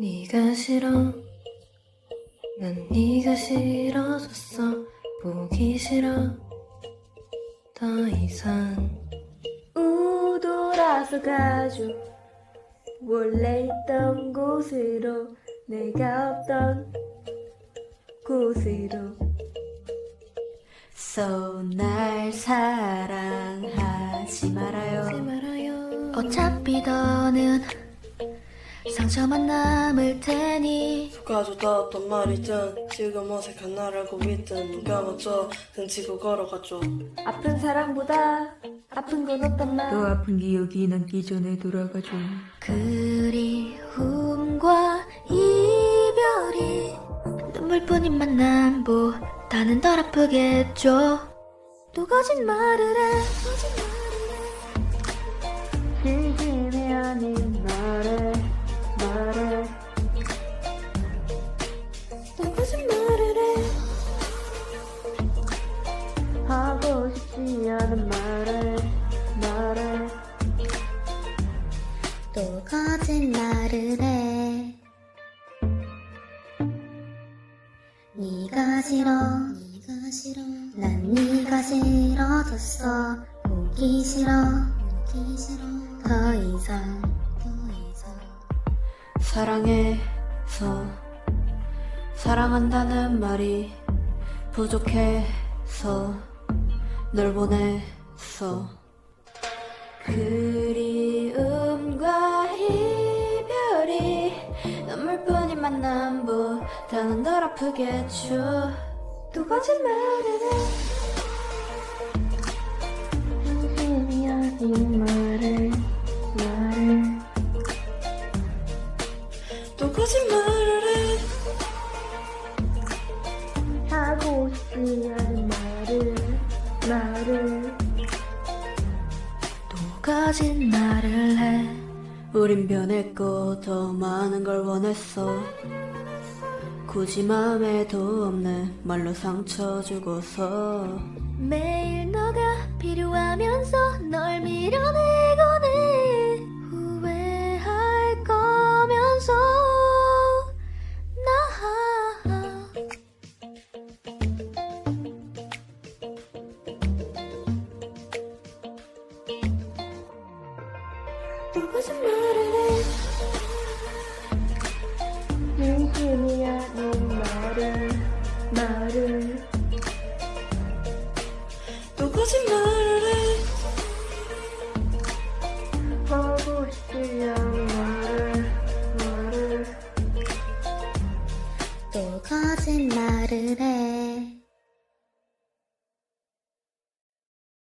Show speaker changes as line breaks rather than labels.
네가 싫어. 난 네가 싫어졌어. 보기 싫어. 더 이상.
우돌아서 가죠 원래 있던 곳으로 내가 없던 곳으로. So 날 사랑하지 말아요.
하지 말아요.
어차피 더는 상처만 남을 테니.
가져다왔던 말이든 지금 어색한 날 알고 있든 누가 먼저 등치고 걸어갔죠.
아픈 사랑보다 아픈 건 어떤 말?
더 아픈 기억이 남기 전에 돌아가줘.
그리움과 이별이 눈물뿐인 만남보다는 덜 아프겠죠. 또 거짓말을 해? 진심이 아닌 말을 또 거짓말을 해. 네가 싫어. 네가 싫어. 난 네가 싫어졌어. 보기 싫어. 보기 싫어. 더 이상. 더 이상.
사랑해서. 사랑한다는 말이 부족해서 널 보냈어. 그 눈물뿐인 만남 보다는 덜 아프겠죠.
또 거짓말을 해 진심이 아닌 말을 말을.
또 거짓말을 해?
하고 싶지 않은 말을 말을. 또 거짓말을 해
우린 변했고 더 많은 걸 원했어. 굳이 마음에도 없는 말로 상처 주고서.
매일 너가 필요하면서 널 또 거짓말을 해. 진심이 아닌 말을 말을
또 거짓말을 해
하고 싶지 않은 말을 말을 또 거짓말을 해